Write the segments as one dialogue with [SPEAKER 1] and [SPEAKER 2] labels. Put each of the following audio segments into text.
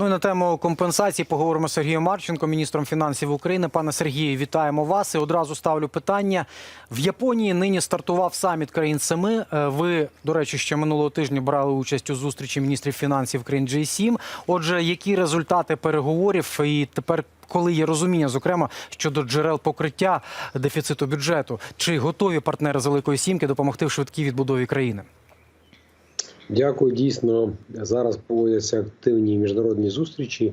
[SPEAKER 1] Ну і на тему компенсації поговоримо з Сергієм Марченко, міністром фінансів України. Пане Сергію, вітаємо вас. І одразу ставлю питання. В Японії нині стартував саміт країн семи. Е, Ви, до речі, ще минулого тижня брали участь у зустрічі міністрів фінансів країн G7. Отже, які результати переговорів і тепер. Коли є розуміння, зокрема щодо джерел покриття дефіциту бюджету, чи готові партнери з Великої Сімки допомогти в швидкій відбудові країни?
[SPEAKER 2] Дякую. Дійсно, зараз проводяться активні міжнародні зустрічі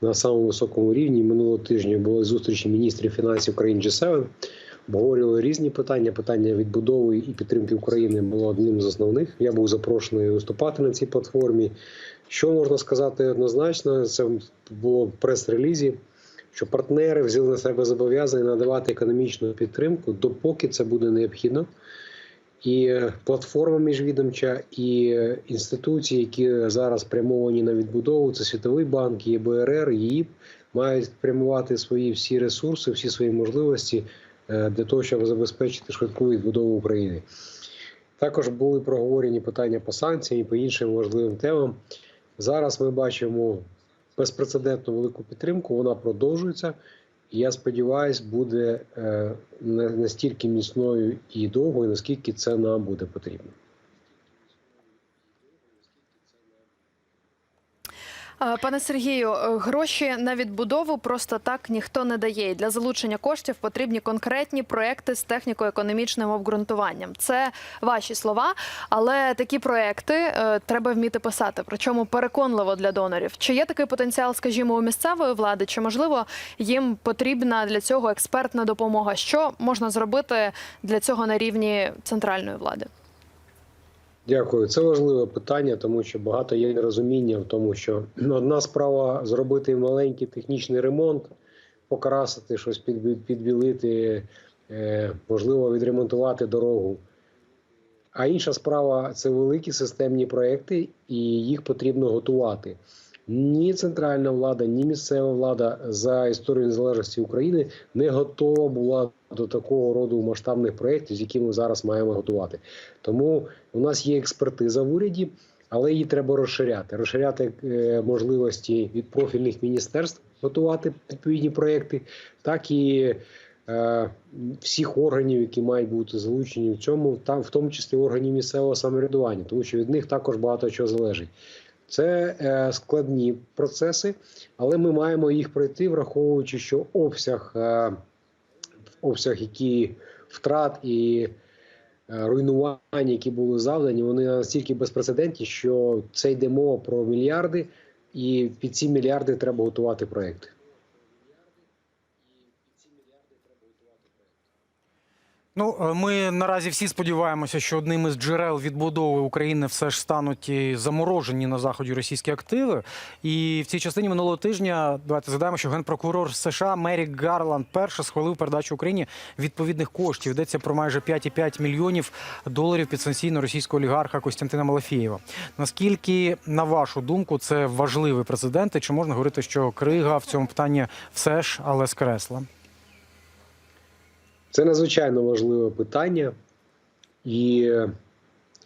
[SPEAKER 2] на самому високому рівні. Минулого тижня були зустрічі міністрів фінансів країн G7. Обговорювали різні питання. Питання відбудови і підтримки України було одним з основних. Я був запрошений виступати на цій платформі. Що можна сказати однозначно? Це було в прес-релізі. Що партнери взяли на себе зобов'язання надавати економічну підтримку, допоки це буде необхідно. І платформа міжвідомча, і інституції, які зараз спрямовані на відбудову, це Світовий банк, ЄБРР, ЄІП, мають спрямувати свої всі ресурси, всі свої можливості е, для того, щоб забезпечити швидку відбудову України. Також були проговорені питання по санкціям і по іншим важливим темам. Зараз ми бачимо безпрецедентну велику підтримку, вона продовжується. Я сподіваюся, буде е, настільки міцною і довгою, наскільки це нам буде потрібно.
[SPEAKER 3] Пане Сергію, е, гроші на відбудову просто так ніхто не дає. Для залучення коштів потрібні конкретні проекти з техніко-економічним обґрунтуванням. Це ваші слова, але такі проекти е, треба вміти писати. Причому переконливо для донорів. Чи є такий потенціал, скажімо, у місцевої влади, чи можливо їм потрібна для цього експертна допомога? Що можна зробити для цього на рівні центральної влади?
[SPEAKER 2] Дякую. Це важливе питання, тому що багато є нерозуміння в тому, що одна справа зробити маленький технічний ремонт, покрасити щось, підбі- підбілити, е, можливо, відремонтувати дорогу. А інша справа це великі системні проекти, і їх потрібно готувати. Ні центральна влада, ні місцева влада за історію незалежності України не готова була до такого роду масштабних проєктів, з якими ми зараз маємо готувати. Тому у нас є експертиза в уряді, але її треба розширяти. Розширяти е, можливості від профільних міністерств готувати відповідні проекти, так і е, всіх органів, які мають бути залучені в цьому, там в тому числі органів місцевого самоврядування, тому що від них також багато чого залежить. Це е, складні процеси, але ми маємо їх пройти, враховуючи, що обсяг, е, обсяг які втрат і е, руйнувань, які були завдані, вони настільки безпрецедентні, що це йде мова про мільярди, і під ці мільярди треба готувати проекти.
[SPEAKER 1] Ну, е, ми наразі всі сподіваємося, що одним із джерел відбудови України все ж стануть заморожені на заході російські активи. І в цій частині минулого тижня давайте згадаємо, що генпрокурор США Мерік Гарланд перше схвалив передачу Україні відповідних коштів. Йдеться про майже 5,5 мільйонів доларів підсанкційно російського олігарха Костянтина Малафєєва. Наскільки, на вашу думку, це важливий прецедент? І чи можна говорити, що Крига в цьому питанні все ж але скресла?
[SPEAKER 2] Це надзвичайно важливе питання, і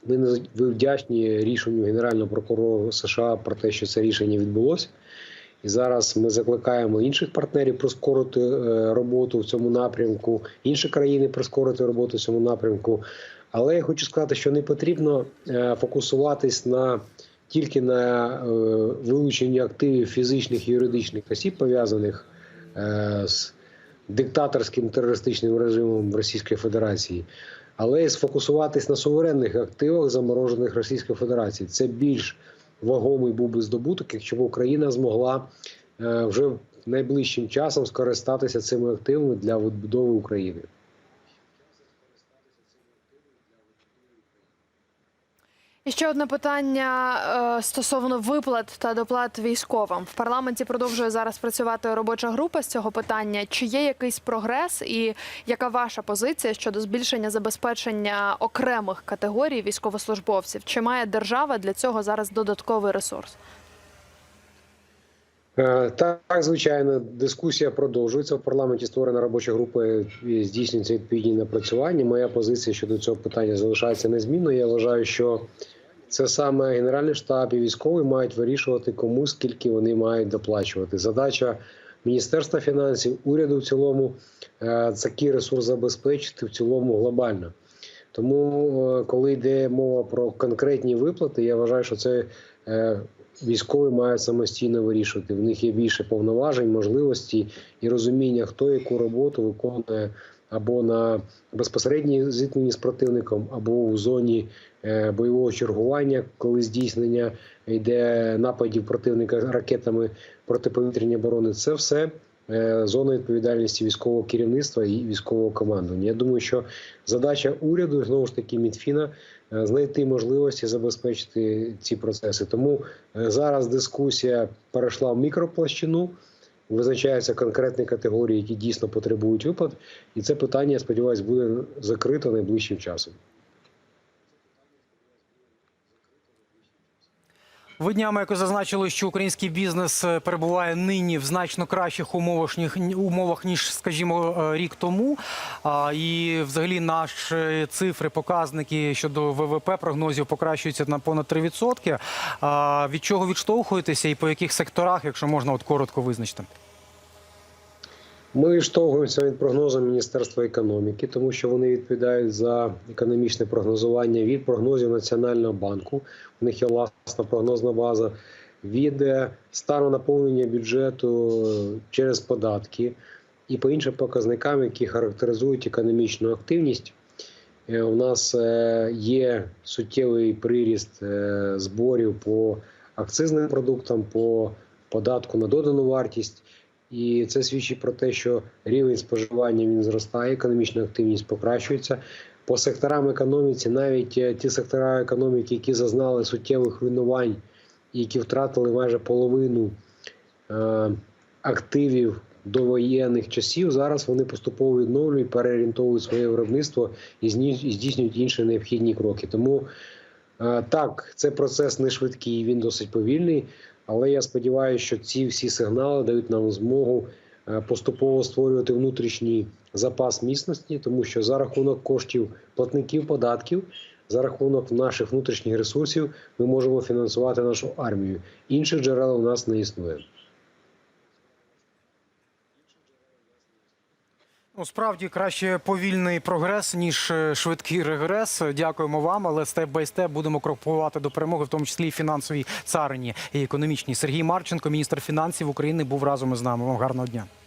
[SPEAKER 2] ми вдячні рішенню Генерального прокурора США про те, що це рішення відбулося. І зараз ми закликаємо інших партнерів прискорити е, роботу в цьому напрямку, інші країни прискорити роботу в цьому напрямку. Але я хочу сказати, що не потрібно е, фокусуватись на тільки на е, вилученні активів фізичних і юридичних осіб, пов'язаних з диктаторським терористичним режимом Російської Федерації, але й сфокусуватись на суверенних активах, заморожених Російською Федерацією. Це більш вагомий був би здобуток, якщо б Україна змогла е, вже найближчим часом скористатися цими активами для відбудови України.
[SPEAKER 3] І ще одне питання е, стосовно виплат та доплат військовим. В парламенті продовжує зараз працювати робоча група з цього питання. Чи є якийсь прогрес, і яка ваша позиція щодо збільшення забезпечення окремих категорій військовослужбовців? Чи має держава для цього зараз додатковий ресурс?
[SPEAKER 2] Е, Так, звичайно, дискусія продовжується. В парламенті створена робоча група і здійснюється відповідні напрацювання. Моя позиція щодо цього питання залишається незмінною. Я вважаю, що це саме Генеральний штаб і військовий мають вирішувати, кому скільки вони мають доплачувати. Задача Міністерства фінансів, уряду в цілому е, такий ресурс забезпечити в цілому глобально. Тому, е, коли йде мова про конкретні виплати, я вважаю, що це е, військові мають самостійно вирішувати. В них є більше повноважень, можливостей і розуміння, хто яку роботу виконує або на безпосередній зіткненні з противником, або в зоні е, бойового чергування, коли здійснення йде нападів противника ракетами протиповітряної оборони. Це все е, зона відповідальності військового керівництва і військового командування. Я думаю, що задача уряду знову ж таки Мінфіна е, знайти можливості забезпечити ці процеси. Тому зараз дискусія перейшла в мікроплощину. Визначаються конкретні категорії, які дійсно потребують виплат, і це питання, я сподіваюся, буде закрито найближчим часом.
[SPEAKER 1] Ви днями якось зазначили, що український бізнес е, перебуває нині в значно кращих умовах умовах ніж, скажімо, е, рік тому. І взагалі наші цифри, показники щодо ВВП прогнозів покращуються на понад 3%. Від чого відштовхуєтеся і по яких секторах, якщо можна от коротко визначити?
[SPEAKER 2] Ми відштовхуємося від прогнозу Міністерства економіки, тому що вони відповідають за економічне прогнозування від прогнозів Національного банку. У них є власна прогнозна база від е, стану наповнення бюджету е, через податки і по іншим показникам, які характеризують економічну активність. Е, У нас є суттєвий приріст зборів по акцизним продуктам, по податку на додану вартість. І це свідчить про те, що рівень споживання він зростає, економічна активність покращується. По секторам економіці, навіть е, ті сектора економіки, які зазнали суттєвих руйнувань, які втратили майже половину е, активів довоєнних часів, зараз вони поступово відновлюють, переорієнтовують своє виробництво і здійснюють інші необхідні кроки. Тому е, так, це процес не швидкий, він досить повільний. Але я сподіваюся, що ці всі сигнали дають нам змогу е, поступово створювати внутрішній запас міцності, тому що за рахунок коштів платників податків, за рахунок наших внутрішніх ресурсів, ми можемо фінансувати нашу армію. Інших джерел у нас не існує.
[SPEAKER 1] Справді краще повільний прогрес, ніж е, швидкий регрес. Дякуємо вам, але степ бай степ будемо крокувати до перемоги, в тому числі і фінансовій царині і економічній. Сергій Марченко, міністр фінансів України, був разом із нами. Вам гарного дня.